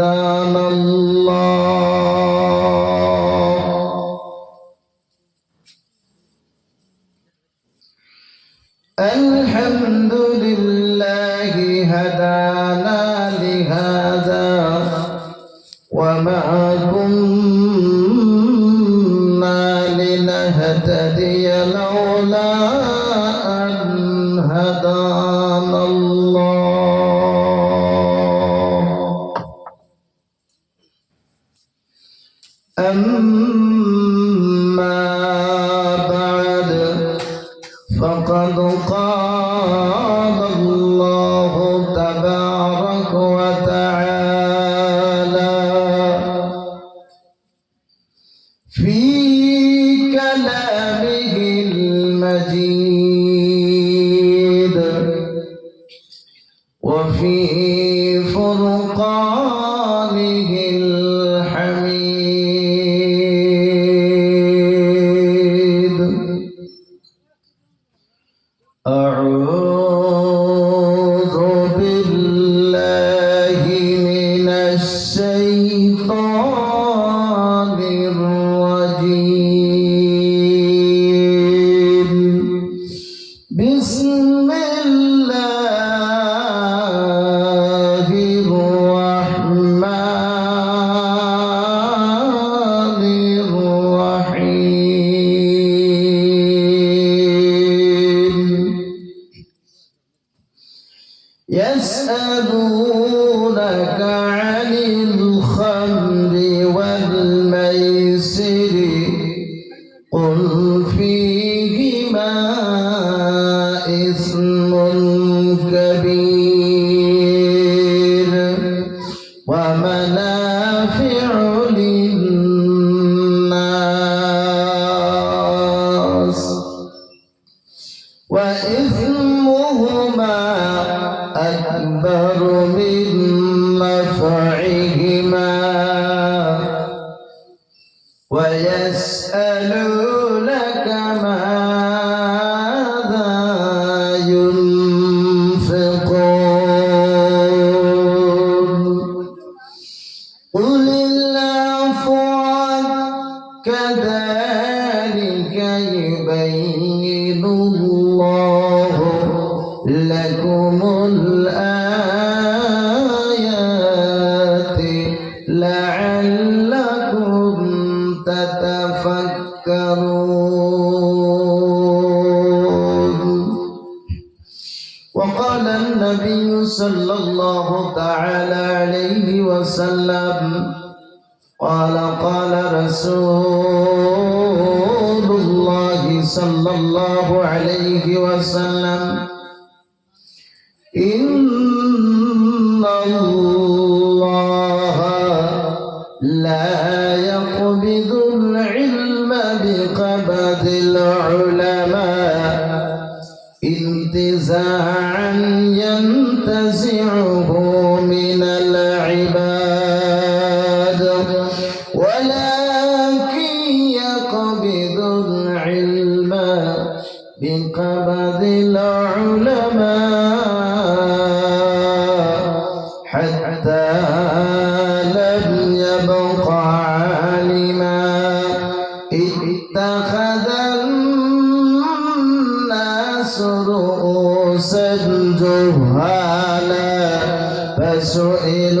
هدانا الله الحمد أما يسألونك عن الخمر والميسر قل فيهما إثم كبير ومنافع للناس. وإثمهما قل العفو كذلك النبي صلى الله تعالى عليه وسلم قال قال رسول الله صلى الله عليه وسلم إن الله لا يقبض العلم حتى لم يبق عالما. اتخذ الناس رؤوسا جهالا فسئلوا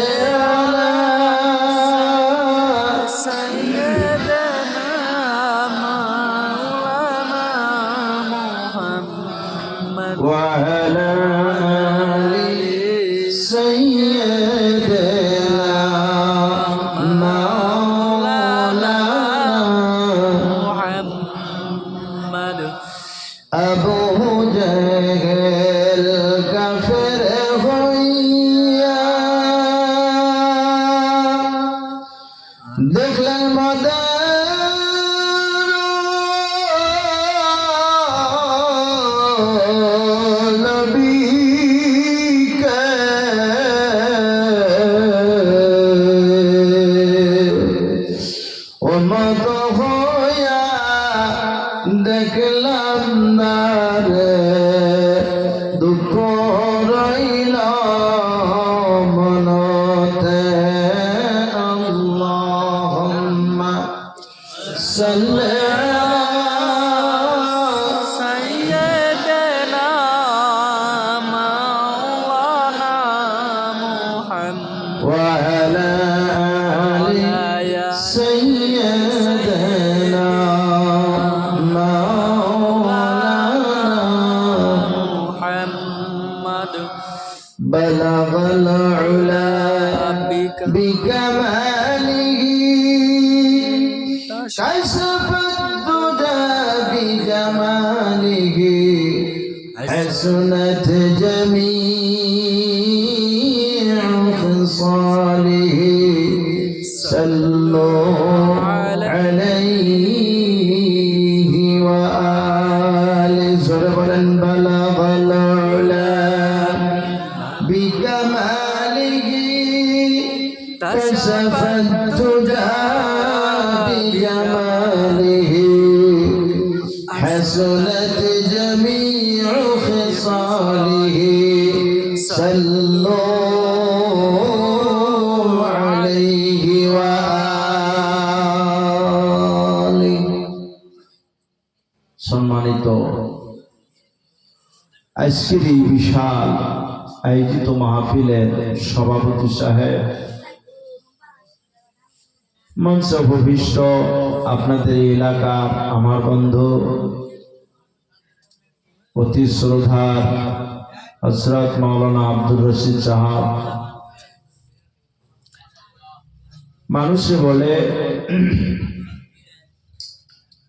بكماله. كشف الدجى بجماله حسنت جميع خصاله. صلوا عليه وآله. زربا بلغ العلا كشف الدجى بجماله حسنت جميع خصاله صلوا عليه وآله সম্মানিত আজকের এই বিশাল আয়োজিত মাহফিলের সভাপতি সাহেব মঞ্চ আপনাদের এলাকা আমার বন্ধু, অতি শ্রদ্ধার হজরত মাওলানা আব্দুর রশিদ সাহাব। মানুষে বলে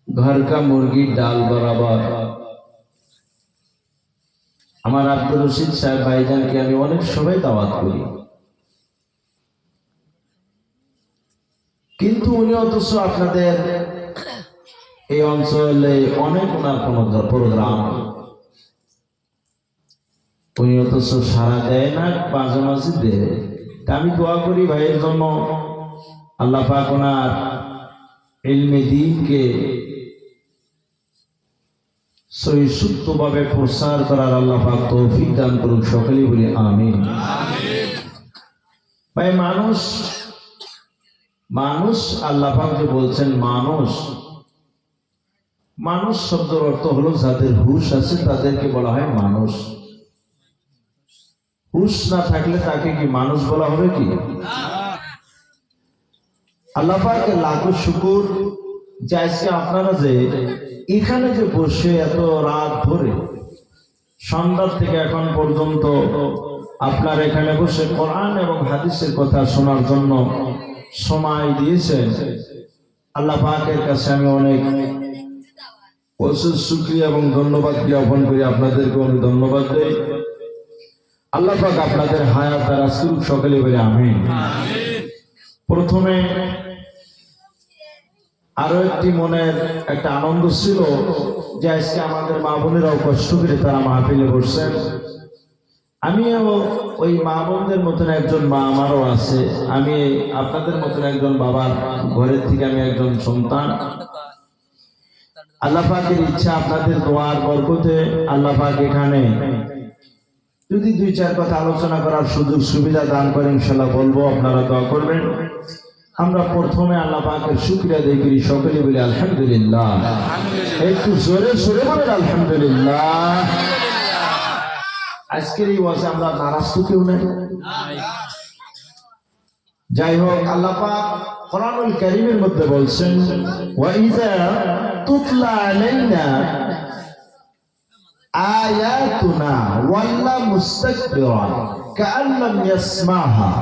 ঘর কা মুরগির ডাল বরাবর। আমার আব্দুর রশিদ সাহেব ভাইজানকে আমি অনেক সবাই দাওয়াত করি। কিন্তু উনি অথচ আপনাদের এই অঞ্চলে অনেক ওনার কোন প্রোগ্রাম। উনি অথচ সারা দেয় না, মাঝে মাঝে তা আমি দোয়া করি ভাইয়ের জন্য আল্লাহ পাক ওনার ইলমে দিনকে সহিষ্ণুভাবে প্রসার করার আল্লাহ পাক তৌফিক দান করুক, সকলেই বলি আমিন। ভাই, মানুষ মানুষ আল্লাহ যে বলছেন মানুষ মানুষ শব্দের অর্থ হলো যাদের হুশ আছে তাদেরকে বলা হয় মানুষ। হুশ না থাকলে তাকে কি মানুষ বলা হবে কি? আল্লাহ পাকের লাখো শুকুর। যে আপনারা যে এখানে যে বসে এত রাত ধরে, সন্ধ্যার থেকে এখন পর্যন্ত আপনার এখানে বসে কোরআন এবং হাদিসের কথা শোনার জন্য সময় দিয়েছেন। আল্লাহ পাকের কাছে আমি অনেক প্রচুর সুক্রিয়া এবং ধন্যবাদ জ্ঞাপন করি আপনাদেরকে অনেক ধন্যবাদ দেই। আল্লাহ পাক আপনাদের হায়াত দ্বারা সুখ সকলে বলে আমি প্রথমে আরও একটি মনের একটা আনন্দ ছিল যে আজকে আমাদের মা বোনেরাও কষ্ট করে তারা মাহফিলে বসছেন। আমিও ওই মা বোনদের মতন একজন মা আমারও আছে। আমি আপনাদের মতন একজন বাবার ঘরের থেকে আমি একজন সন্তান। আল্লাহ ইচ্ছা আপনাদের দোয়ার বরকতে আল্লাহ পাক এখানে যদি দুই চার কথা আলোচনা করার সুযোগ সুবিধা দান করেন ইনশাল্লাহ বলব, আপনারা দোয়া করবেন। আমরা প্রথমে আল্লাহ শুক্রিয়া দিয়ে করি সকলে বলি আলহামদুলিল্লাহ। একটু জোরে সরে বলেন আলহামদুলিল্লাহ। আজকের এই ওয়াজে আমরা নারাজ কেউ নাই। যাই হোক, আল্লাহ কোরআনুল কারীমের মধ্যে বলছেন, ওয়া তুতলা আলাইনা আয়াতুনা ওয়াল্লা মুস্তাকবিরান, কাআন লাম ইয়াসমাহা।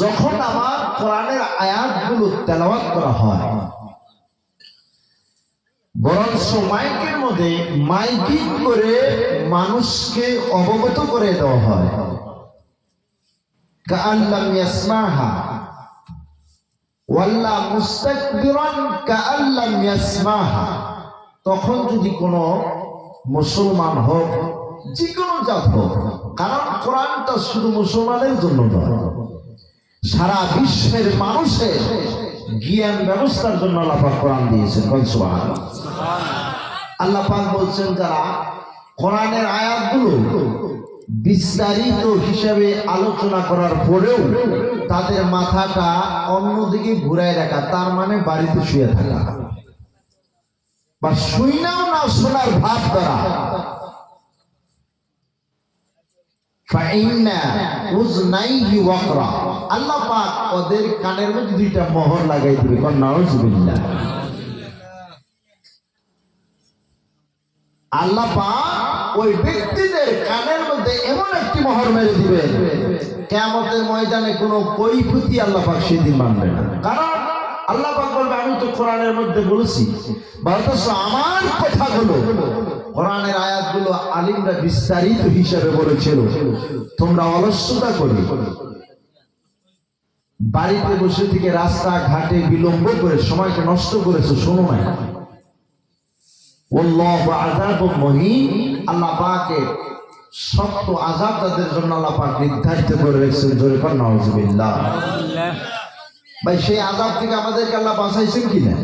যখন আমার কোরআনের আয়াতগুলো তেলাওয়াত করা হয় বরঞ্চ মাইকের মধ্যে মাইকিং করে মানুষকে অবগত করে দেওয়া হয়। কাআল্লাম ইয়াসমাহা। ওয়াল্লা মুস্তাকবিরান কাআল্লাম ইয়াসমাহা। তখন যদি কোনো মুসলমান হোক যে কোনো জাত হোক, কারণ কোরআনটা শুধু মুসলমানের জন্য নয়, সারা বিশ্বের মানুষের জ্ঞান ব্যবস্থার জন্য আল্লাহ কোরআন দিয়েছেন বল সুবহানাল্লাহ। আল্লাহ পাক বলছেন যারা কোরআনের আয়াতগুলো বিস্তারিত হিসাবে আলোচনা করার পরেও তাদের মাথাটা অন্যদিকে ঘুরায় রাখা, তার মানে বাড়িতে শুয়ে থাকা বা শুইনাও না, শোনার ভাব করা ওদের কানের মোহর আল্লাহ ওই ব্যক্তিদের কানের মধ্যে এমন একটি মোহর মেরে দিবে, কেয়ামতের ময়দানে কোনো কৈফুতি আল্লাহ পাক সেদিন মানবে না। কারণ আল্লাহ বলবে, আমি তো কোরআনের মধ্যে বলেছি। অথচ আমার কথাগুলো কোরআনের আয়াতগুলো আলিমরা বিস্তারিত হিসাবে বলেছিল। তোমরা অলস্যতা করে। বাড়িতে বসে থেকে রাস্তা ঘাটে বিলম্ব করে সময়কে নষ্ট করেছ শোনো না আল্লাহ পাকের শক্ত আযাব তাদের জন্য আল্লাহ পাক নির্ধারিত করে রেখেছেন। জোরে কর নাউজুবিল্লাহ। ভাই সেই আযাব থেকে আমাদেরকে আল্লাহ বাঁচাইছেন কিনা